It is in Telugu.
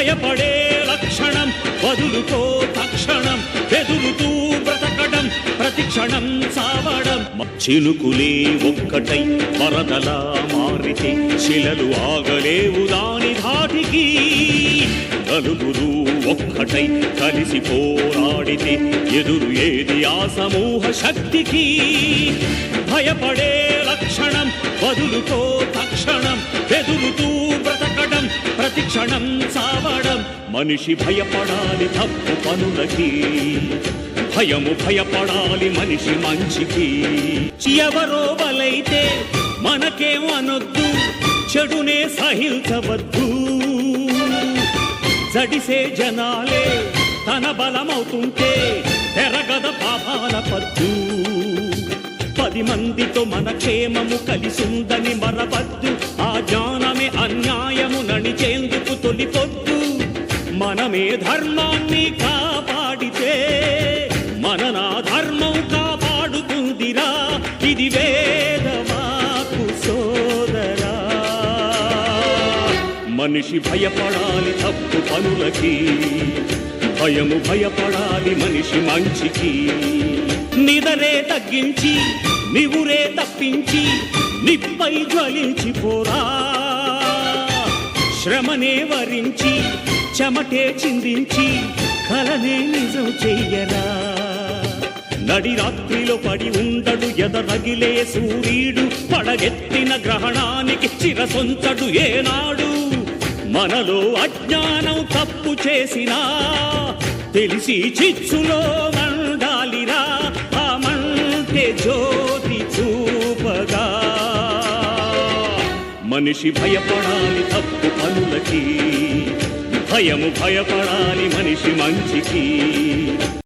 భయపడే లక్షణం. వదులుకో తక్షణం. ఎదురుతూ బ్రతకడం. ప్రతిక్షణం సావడం. చినుకులే ఒక్కటై వరదలా మారితే శిలలు ఆగలేవు దాని ధాటికి. నలుగురు ఒక్కటై కలిసి పోరాడితే ఎదురు ఏది ఆ సమూహ శక్తికి? భయపడే లక్షణం. వదులుకో తక్షణం. ఎదురుతూ క్షణం సావడం మనిషి భయపడాలి తప్పు పనులకి. భయము భయపడాలి మనిషి మంచికి. ఎవరో బలైతే మనకేం అనొద్దు చెడునే సహించవద్దు. జడిసే జనాలే తన బలమవుతుంటే ఎరగద పాపాల పద్దు. పది మందితో మన క్షేమము కలిసుందని మరవద్దు. ఆ జ్ఞానమే అన్యాయము నడిచేందుకు తొలిపొద్దు. మనమే ధర్మాన్ని కాపాడితే మన నా ధర్మం కాపాడుతుందిరా. ఇది వేదవాకు సోదరా. మనిషి భయపడాలి తప్పు పనులకి. భయము భయపడాలి మనిషి మంచికి. నిదరే తగ్గించి నివురే తప్పించి నిప్పై జ్వలించిపోరా శ్రమనే వరించి చెమటే చిందించి కలనే నిజం చెయ్యరా. నడి రాత్రిలో పడి ఉండడు ఎదరగిలే సూర్యుడు పడగెత్తిన గ్రహణానికి చిరసొంచడు ఏనాడు. మనలో అజ్ఞానం తప్పు చేసినా తెలిసి చిచ్చులో మండాలిరా. ఆ మంటే జో మనిషి భయపడాలి తప్పు పనులకి భయము భయపడాలి మనిషి మంచికి.